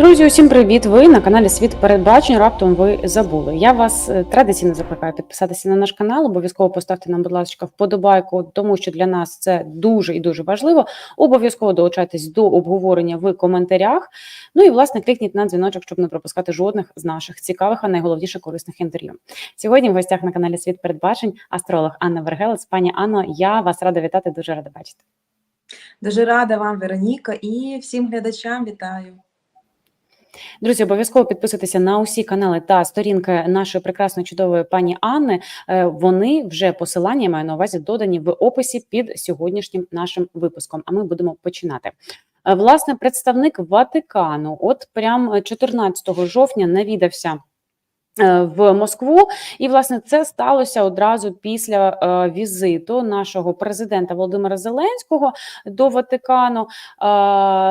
Друзі, усім привіт! Ви на каналі Світ Передбачень. Раптом ви забули. Я вас е, традиційно закликаю підписатися на наш канал. Обов'язково поставте нам, будь ласка, вподобайку, тому що для нас це дуже і дуже важливо. Обов'язково долучайтесь до обговорення в коментарях. Ну і власне клікніть на дзвіночок, щоб не пропускати жодних з наших цікавих, а найголовніше корисних інтерв'ю. Сьогодні в гостях на каналі Світ Передбачень астролог Анна Вергелець. Пані Анно, я вас рада вітати. Дуже рада бачити. Дуже рада вам, Вероніка, і всім глядачам вітаю. Друзі, обов'язково підписуйтеся на усі канали та сторінки нашої прекрасної чудової пані Анни. Е, Вони вже посилання маю на увазі додані в описі під сьогоднішнім нашим випуском. А ми будемо починати. Е, Власне, представник Ватикану, от прям 14 жовтня, навідався. Е, В Москву, і власне це сталося одразу після е, візиту нашого президента Володимира Зеленського до Ватикану, е,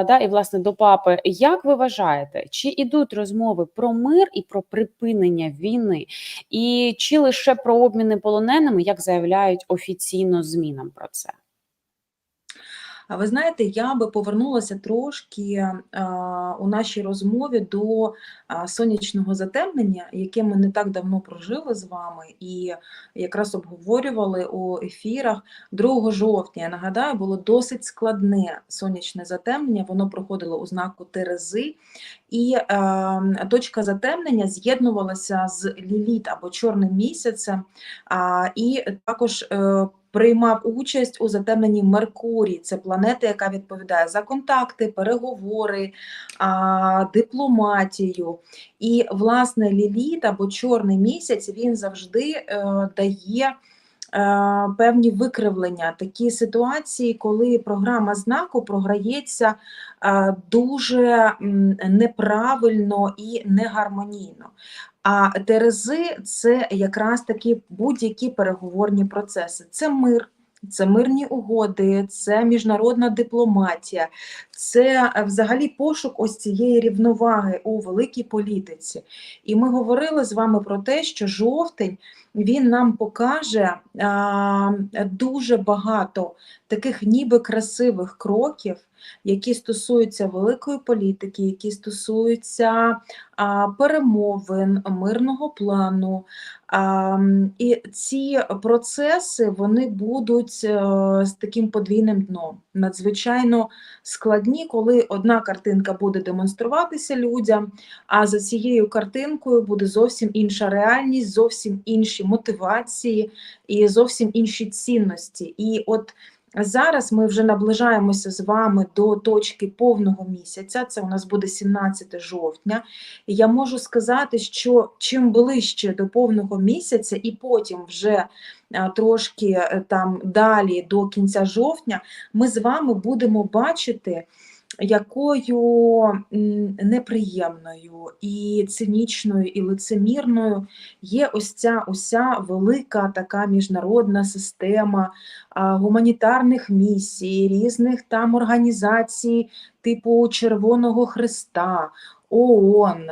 да, і власне до папи. Як ви вважаєте, чи ідуть розмови про мир і про припинення війни, і чи лише про обміни полоненими, як заявляють офіційно ЗМІ нам про це? А ви знаєте, я би повернулася трошки а, у нашій розмові до а, сонячного затемнення, яке ми не так давно прожили з вами, і якраз обговорювали у ефірах 2 жовтня. Я нагадаю, було досить складне сонячне затемнення. Воно проходило у знаку Терези, і е, точка затемнення з'єднувалася з ліліт або чорним місяцем, а, і також. Е, Приймав участь у затемненні Меркурій. Це планета, яка відповідає за контакти, переговори, дипломатію. І, власне, ліліт або чорний місяць він завжди е, дає. е, Певні викривлення, такі ситуації, коли програма знаку програється дуже неправильно і негармонійно. А Терези це якраз такі будь-які переговорні процеси. Це мир, це мирні угоди, це міжнародна дипломатія, це е, взагалі пошук ось цієї рівноваги у великій політиці. І ми говорили з вами про те, що жовтень він нам покаже а, дуже багато таких ніби красивих кроків. Які стосуються великої політики, які стосуються а, перемовин, мирного плану. І ці процеси вони будуть з таким подвійним дном. Надзвичайно складні, коли одна картинка буде демонструватися людям, а за цією картинкою буде зовсім інша реальність, зовсім інші мотивації і зовсім інші цінності. І от Зараз ми вже наближаємося з вами до точки повного місяця. Це у нас буде 17 жовтня. І я можу сказати, що чим ближче до повного місяця, і потім вже трошки е, там далі до кінця жовтня, ми з вами будемо бачити. Якою неприємною і цинічною, і лицемірною є ось ця уся велика така міжнародна система гуманітарних місій, різних там організацій, типу Червоного Христа, ООН,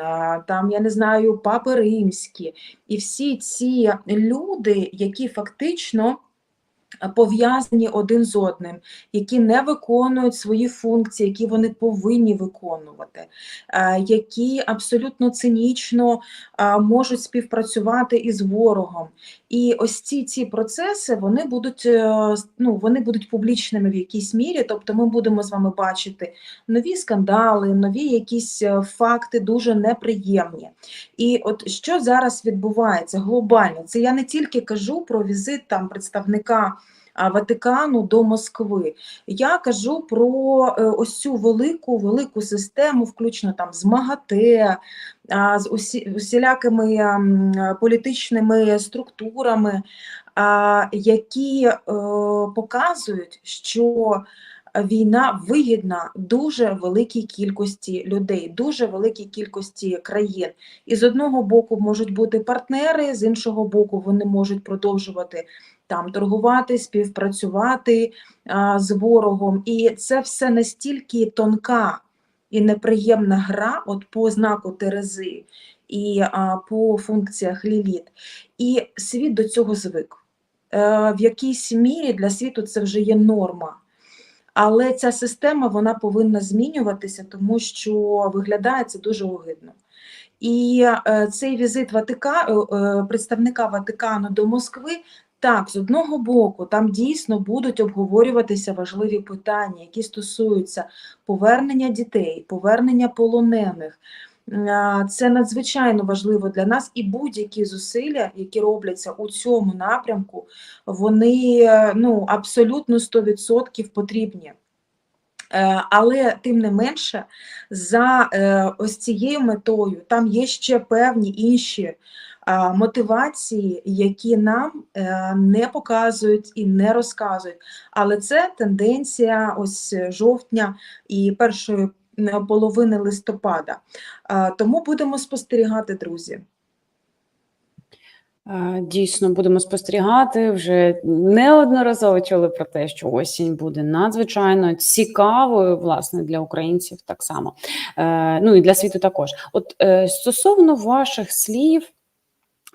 там, я не знаю, Папи Римські, і всі ці люди, які фактично пов'язані один з одним, які не виконують свої функції, які вони повинні виконувати, е, які абсолютно цинічно е, можуть співпрацювати із ворогом. І ось ці ці процеси вони будуть е, ну, вони будуть публічними в якійсь мірі, тобто ми будемо з вами бачити нові скандали, нові якісь факти дуже неприємні. І от що зараз відбувається глобально, це я не тільки кажу про візит там представника. Ватикану до Москви. Я кажу про ось цю велику велику систему, включно там з МАГАТЕ, з усі, усілякими політичними структурами, які е, показують, що війна вигідна дуже великій кількості людей, дуже великій кількості країн. І з одного боку можуть бути партнери, з іншого боку, вони можуть продовжувати там торгувати, співпрацювати а, з ворогом. І це все настільки тонка і неприємна гра, от по знаку Терези і а, по функціях ліліт. І світ до цього звик. Е, в якійсь мірі для світу це вже є норма. Але ця система вона повинна змінюватися, тому що виглядає це дуже огидно. І е, цей візит Ватика, е, е, представника Ватикану до Москви, так, з одного боку, там дійсно будуть обговорюватися важливі питання, які стосуються повернення дітей, повернення полонених. Це надзвичайно важливо для нас, і будь-які зусилля, які робляться у цьому напрямку, вони е, ну, абсолютно 100% потрібні. Е, Але тим не менше, за е, ось цією метою там є ще певні інші мотивації, які нам е, не показують і не розказують. Але це тенденція ось жовтня і першої е, половини листопада. Тому будемо спостерігати, друзі. Дійсно, будемо спостерігати. Вже неодноразово чули про те, що осінь буде надзвичайно цікавою, власне, для українців так само. Е, Ну і для світу також. От стосовно ваших слів.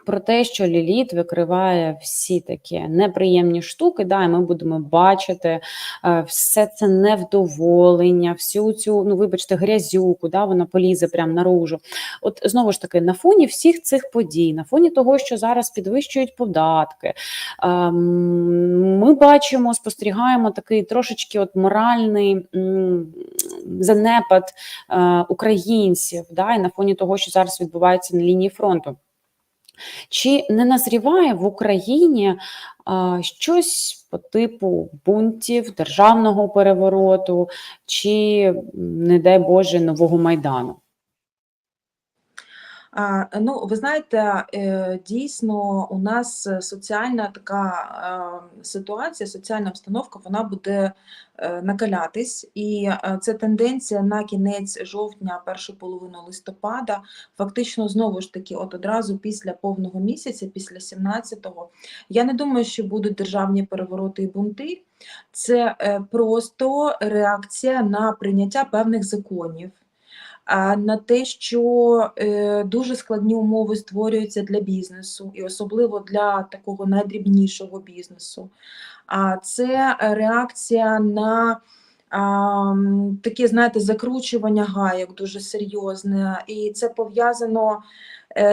Про те, що Ліліт викриває всі такі неприємні штуки, да, і ми будемо бачити е, все це невдоволення, всю цю, ну вибачте, грязюку, да, вона полізе прямо наружу. От знову ж таки, на фоні всіх цих подій, на фоні того, що зараз підвищують податки, ем, ми бачимо, спостерігаємо такий трошечки от моральний занепад е, українців, да, і на фоні того, що зараз відбувається на лінії фронту. Чи не назріває в Україні а, щось по типу бунтів, державного перевороту, чи, не дай Боже, нового майдану? Ну, ви знаєте, е, дійсно у нас е, соціальна така е, ситуація, соціальна обстановка, вона буде накалятись, і це тенденція на кінець жовтня, першу половину листопада, фактично знову ж таки, от одразу після повного місяця, після 17-го. Я не думаю, що будуть державні перевороти і бунти. Це е, просто реакція на прийняття певних законів на те, що е, дуже складні умови створюються для бізнесу, і особливо для такого найдрібнішого бізнесу. А це реакція на таке, знаєте, закручування гаяк дуже серйозне, і це пов'язано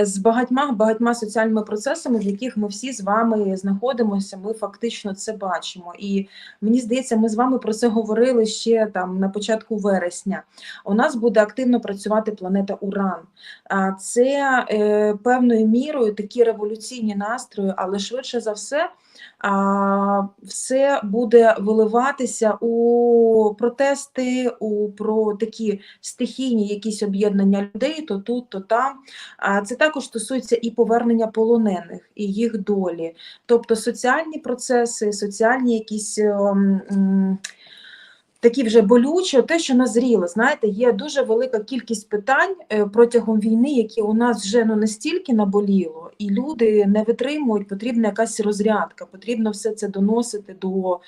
з багатьма багатьма соціальними процесами, в яких ми всі з вами знаходимося. Ми фактично це бачимо. І мені здається, ми з вами про це говорили ще там на початку вересня. У нас буде активно працювати планета Уран. А це е, певною мірою такі революційні настрої, але швидше за все. Все буде виливатися у протести, у про такі стихійні якісь об'єднання людей, то тут, то там. А це також стосується і повернення полонених, і їх долі, тобто соціальні процеси, соціальні якісь. м, Такі вже болючі, те, що назріло, знаєте, є дуже велика кількість питань е, протягом війни, які у нас вже ну настільки наболіло, і люди не витримують, потрібна якась розрядка, потрібно все це доносити до,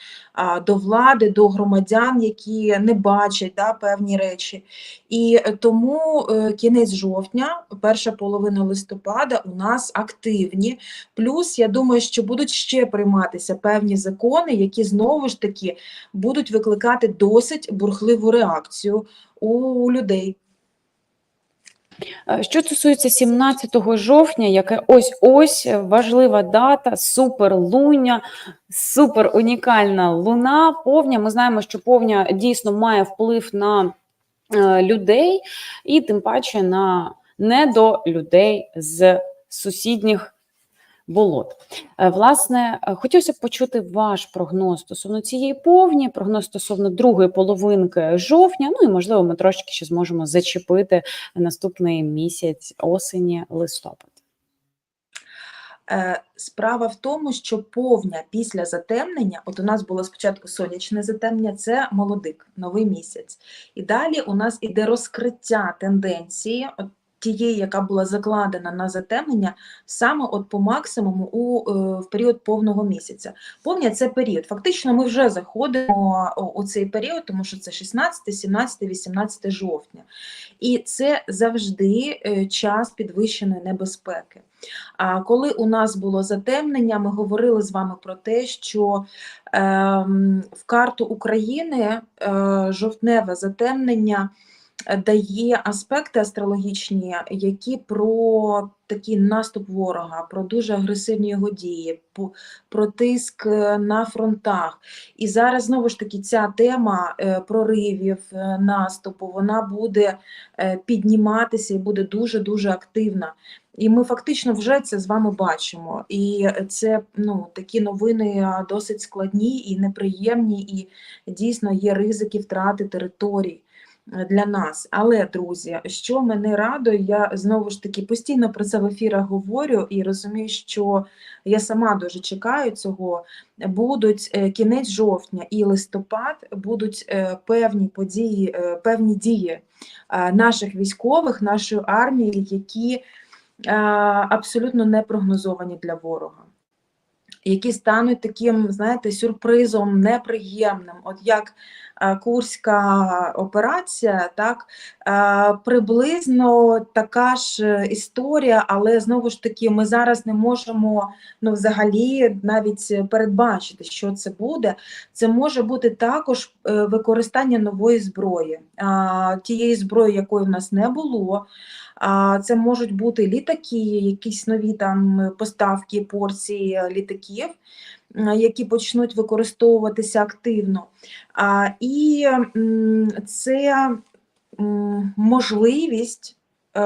до влади, до громадян, які не бачать да, певні речі. І е, тому е, кінець жовтня, перша половина листопада у нас активні. Плюс я думаю, що будуть ще прийматися певні закони, які знову ж таки будуть викликати досить бурхливу реакцію у людей. Е, Що стосується 17 жовтня, яке ось ось важлива дата, суперлуння, супер унікальна луна, повня. Ми знаємо, що повня дійсно має вплив на е, людей, і тим паче на недолюдей людей з сусідніх болот. Е, Власне, е, хотілося б почути ваш прогноз стосовно цієї повні, прогноз стосовно другої половинки жовтня. Ну і можливо, ми трошки ще зможемо зачепити наступний місяць осені, листопад. Е, Справа в тому, що повня після затемнення, от у нас було спочатку сонячне затемнення, це молодик, новий місяць. І далі у нас іде розкриття тенденції. От тієї, яка була закладена на затемнення, саме от по максимуму у, е, в період повного місяця. Повня це період. Фактично, ми вже заходимо у, цей період, тому що це 16, 17, 18 жовтня. І це завжди е, час підвищеної небезпеки. А коли у нас було затемнення, ми говорили з вами про те, що ем, в карту України е, жовтневе затемнення дає аспекти астрологічні, які про такий наступ ворога, про дуже агресивні його дії, про тиск е, на фронтах. І зараз знову ж таки ця тема е, проривів, е, наступу, вона буде підніматися і буде дуже дуже активна. І ми фактично вже це з вами бачимо. І це ну такі новини досить складні і неприємні, і дійсно є ризики втрати територій для нас. Але, друзі, що мене радує, я знову ж таки постійно про це в ефірах говорю і розумію, що я сама дуже чекаю цього. Будуть е, кінець жовтня і листопад, будуть е, певні події, е, певні дії наших військових, нашої армії, які абсолютно не прогнозовані для ворога, які стануть таким, знаєте, сюрпризом неприємним. От як е, Курська операція, так е, приблизно така ж е, історія, але знову ж таки, ми зараз не можемо ну, взагалі навіть передбачити, що це буде. Це може бути також використання нової зброї, тієї зброї, якої в нас не було. Це можуть бути літаки, якісь нові там поставки, порції літаків, які почнуть використовуватися активно. І це можливість е,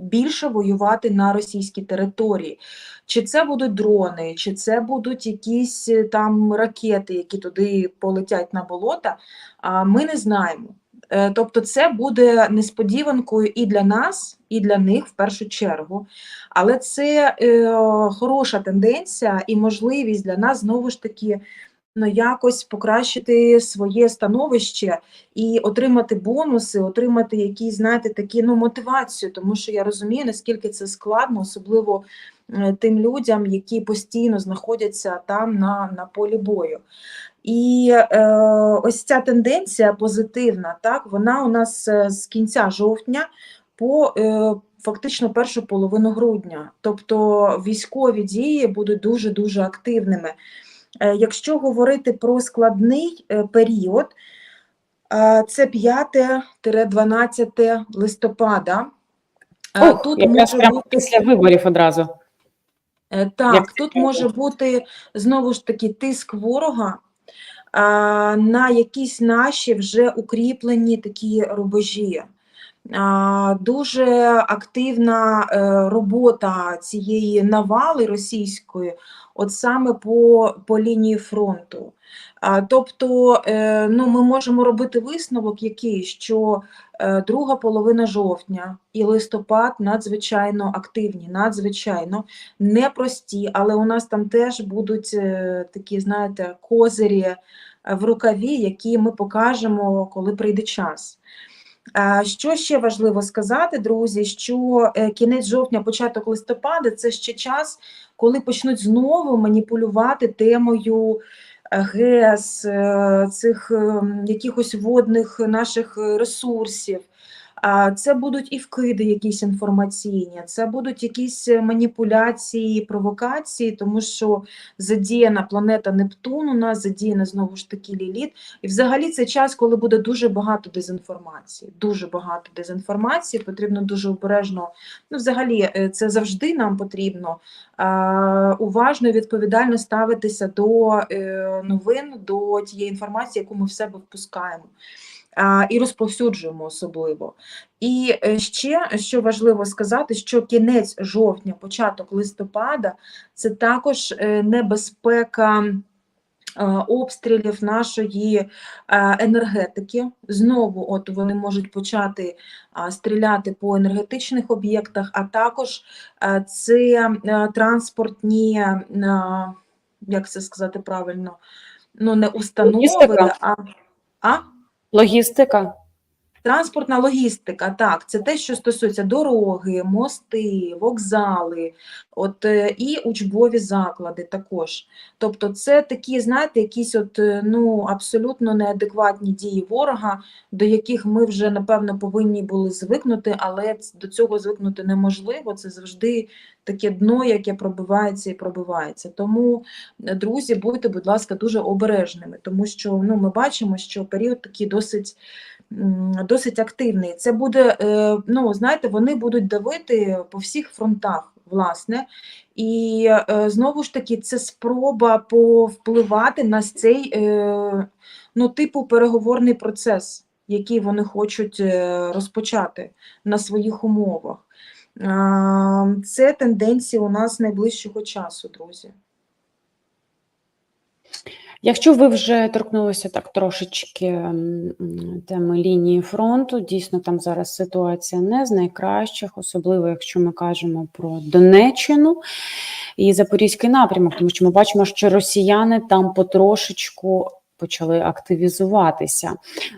більше воювати на російській території. Чи це будуть дрони, чи це будуть якісь е, там ракети, які туди полетять на болота, ми не знаємо. Е, Тобто це буде несподіванкою і для нас, і для них в першу чергу. Але це е, хороша тенденція і можливість для нас знову ж таки ну, якось покращити своє становище і отримати бонуси, отримати якісь, знаєте, такі ну, мотивацію, тому що я розумію, наскільки це складно, особливо е, тим людям, які постійно знаходяться там на, на полі бою. І е, ось ця тенденція позитивна, так, вона у нас е, з кінця жовтня по е, фактично першу половину грудня. Тобто військові дії будуть дуже-дуже активними. Е, якщо говорити про складний е, період, е, це 5-12 листопада. Ох, якраз прямо після виборів одразу. Е, Так, Як тут може бути знову ж таки тиск ворога на якісь наші вже укріплені такі рубежі. Дуже активна е, робота цієї навали російської, от саме по, по лінії фронту. Тобто, е, ну, ми можемо робити висновок, який, що е, друга половина жовтня і листопад надзвичайно активні, надзвичайно непрості, але у нас там теж будуть е, такі, знаєте, козирі в рукаві, які ми покажемо, коли прийде час. Що ще важливо сказати, друзі, що кінець жовтня, початок листопада це ще час, коли почнуть знову маніпулювати темою ГЕС, е, цих е, якихось водних наших е, ресурсів. Це будуть і вкиди якісь інформаційні, це будуть якісь е, маніпуляції, провокації, тому що задіяна планета Нептун у нас, задіяна знову ж таки Ліліт. І взагалі це час, коли буде дуже багато дезінформації. Дуже багато дезінформації, потрібно дуже обережно. Ну, взагалі, е, це завжди нам потрібно уважно і відповідально ставитися до е, новин, до тієї інформації, яку ми в себе впускаємо. І розповсюджуємо особливо. І е, ще що важливо сказати, що кінець жовтня, початок листопада це також е, небезпека обстрілів нашої енергетики. Знову от вони можуть почати стріляти по енергетичних об'єктах, а також це транспортні, як це сказати правильно, ну не установи, а, а? Логістика. Транспортна логістика, так, це те, що стосується дороги, мости, вокзали, от е, і учбові заклади також. Тобто, це такі, знаєте, якісь от е, ну абсолютно неадекватні дії ворога, до яких ми вже напевно повинні були звикнути, але до цього звикнути неможливо. Це завжди таке дно, яке пробивається і пробивається. Тому, е, друзі, будьте, будь ласка, дуже обережними, тому що ну, ми бачимо, що період такий досить. Досить активний. Це буде, е, ну знаєте, вони будуть давити по всіх фронтах, власне. І е, знову ж таки, це спроба повпливати на цей е, ну, типу переговорний процес, який вони хочуть розпочати на своїх умовах. Це тенденції у нас найближчого часу, друзі. Якщо ви вже торкнулися так трошечки теми лінії фронту, дійсно там зараз ситуація не з найкращих, особливо якщо ми кажемо про Донеччину і Запорізький напрямок, тому що ми бачимо, що росіяни там потрошечку почали активізуватися.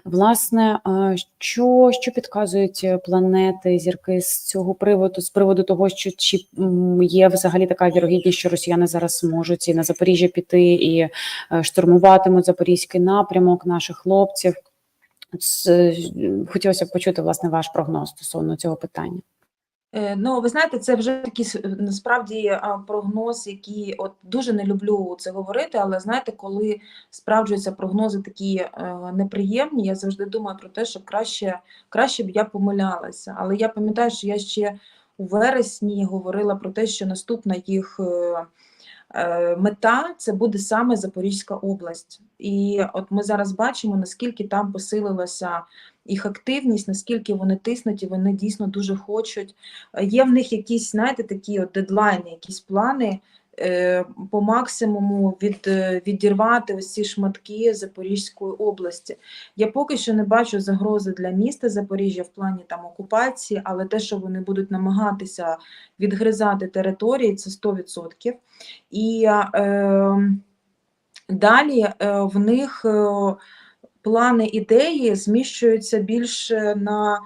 Власне, е, що, що підказують планети, зірки з цього приводу, з приводу того, що чи є взагалі така вірогідність, що росіяни зараз можуть і на Запоріжжя піти і е, штурмуватимуть запорізький напрямок наших хлопців. Хотілося б почути власне ваш прогноз стосовно цього питання. Е, Ну, ви знаєте, це вже такий насправді а, прогноз, який от дуже не люблю це говорити, але знаєте, коли справджуються прогнози такі е, неприємні, я завжди думаю про те, що краще, краще б я помилялася. Але я пам'ятаю, що я ще у вересні говорила про те, що наступна їх е, е, мета це буде саме Запорізька область. І от ми зараз бачимо, наскільки там посилилася їх активність, наскільки вони тиснуть, і вони дійсно дуже хочуть. Е, Є в них якісь, знаєте, такі от дедлайни, якісь плани е, по максимуму від, е, відірвати ось ці шматки Запорізької області. Я поки що не бачу загрози для міста Запоріжжя в плані там окупації, але те, що вони будуть намагатися відгризати території, це 100%. І е, далі е, в них е, плани ідеї зміщуються більше на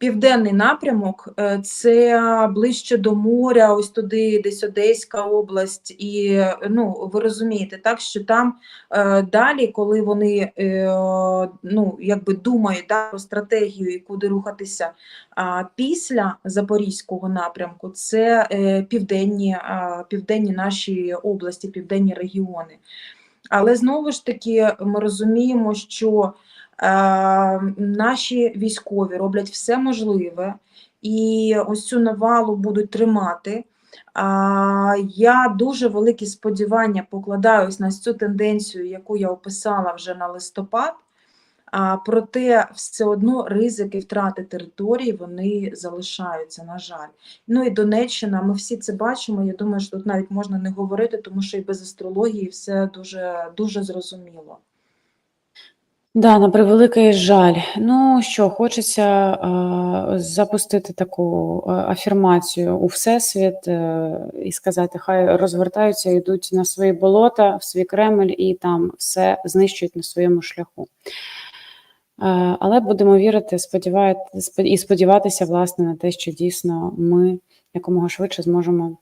південний напрямок, е, це ближче до моря, ось туди, десь Одеська область, і е, ну ви розумієте, так що там е, далі, коли вони е, ну якби думають да, про стратегію і куди рухатися а, після Запорізького напрямку, це е, південні, а, південні наші області, південні регіони. Але знову ж таки ми розуміємо, що е, наші військові роблять все можливе і ось цю навалу будуть тримати. Я дуже великі сподівання покладаю ось на цю тенденцію, яку я описала вже на листопад. Проте все одно ризики втрати території вони залишаються, на жаль. Ну і Донеччина, ми всі це бачимо. Я думаю, що тут навіть можна не говорити, тому що і без астрології все дуже, дуже зрозуміло. Да, на превеликий жаль. Ну що, хочеться е, запустити таку афірмацію у Всесвіт е, і сказати, хай розвертаються, йдуть на свої болота, в свій Кремль і там все знищують на своєму шляху. Е, але будемо вірити, сподівати, і сподіватися, власне, на те, що дійсно ми якомога швидше зможемо,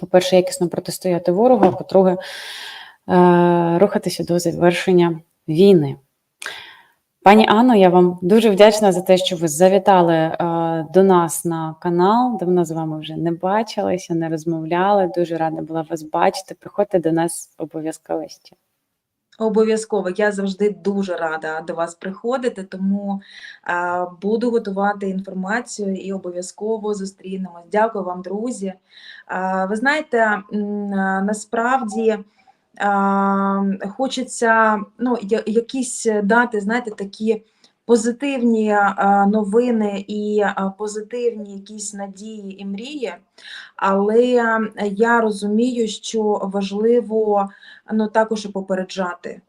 по-перше, якісно протистояти ворогу, а по-друге, е, рухатися до завершення війни. Пані Анно, я вам дуже вдячна за те, що ви завітали е, до нас на канал. Давно з вами вже не бачилися, не розмовляли. Дуже рада була вас бачити. Приходьте до нас обов'язково. Обов'язково, я завжди дуже рада до вас приходити, тому а, буду готувати інформацію і обов'язково зустрінемось. Дякую вам, друзі. А, ви знаєте, насправді хочеться ну, якісь дати, знаєте, такі позитивні новини і позитивні якісь надії і мрії, але я розумію, що важливо ну також і попереджати.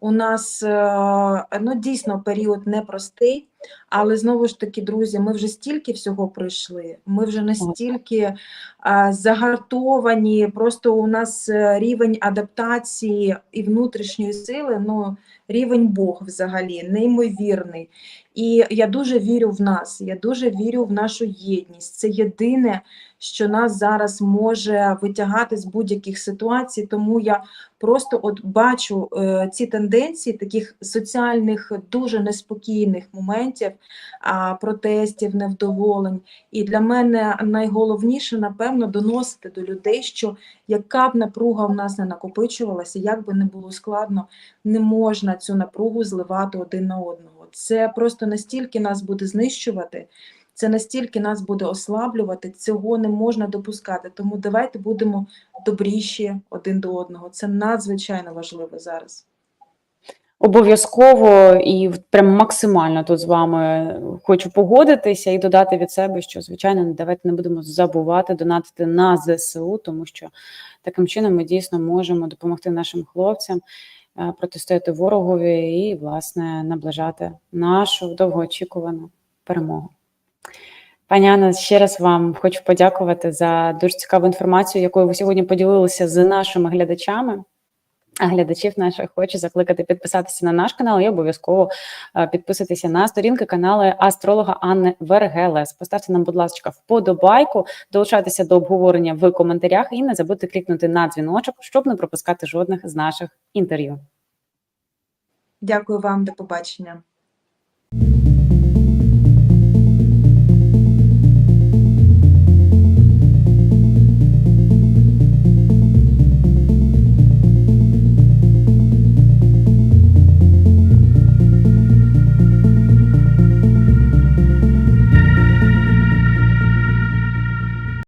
У нас е, ну дійсно період непростий, Але знову ж таки, друзі, ми вже стільки всього пройшли. Ми вже настільки а, загартовані. Просто у нас е, рівень адаптації і внутрішньої сили, ну рівень Бог взагалі, неймовірний. І я дуже вірю в нас. Я дуже вірю в нашу єдність. Це єдине, що нас зараз може витягати з будь-яких ситуацій. Тому я просто от бачу е, ці тенденції таких соціальних дуже неспокійних моментів, протестів, невдоволень. І для мене найголовніше, напевно, доносити до людей, що яка б напруга в нас не накопичувалася, як би не було складно, не можна цю напругу зливати один на одного. Це просто настільки нас буде знищувати. Це настільки нас буде ослаблювати, цього не можна допускати. Тому давайте будемо добріші один до одного. Це надзвичайно важливо зараз. Обов'язково і прям максимально тут з вами хочу погодитися і додати від себе, що звичайно давайте не будемо забувати донатити на ЗСУ, тому що таким чином ми дійсно можемо допомогти нашим хлопцям е, протистояти ворогові і, власне, наближати нашу довгоочікувану перемогу. Пані Анна, ще раз вам хочу подякувати за дуже цікаву інформацію, якою ви сьогодні поділилися з нашими глядачами. А глядачів наших хочу закликати підписатися на наш канал і обов'язково е, підписатися на сторінки канали астролога Анни Вергелес. Поставте нам, будь ласка, вподобайку, долучайтеся до обговорення в коментарях і не забудьте клікнути на дзвіночок, щоб не пропускати жодних з наших інтерв'ю. Дякую вам, до побачення.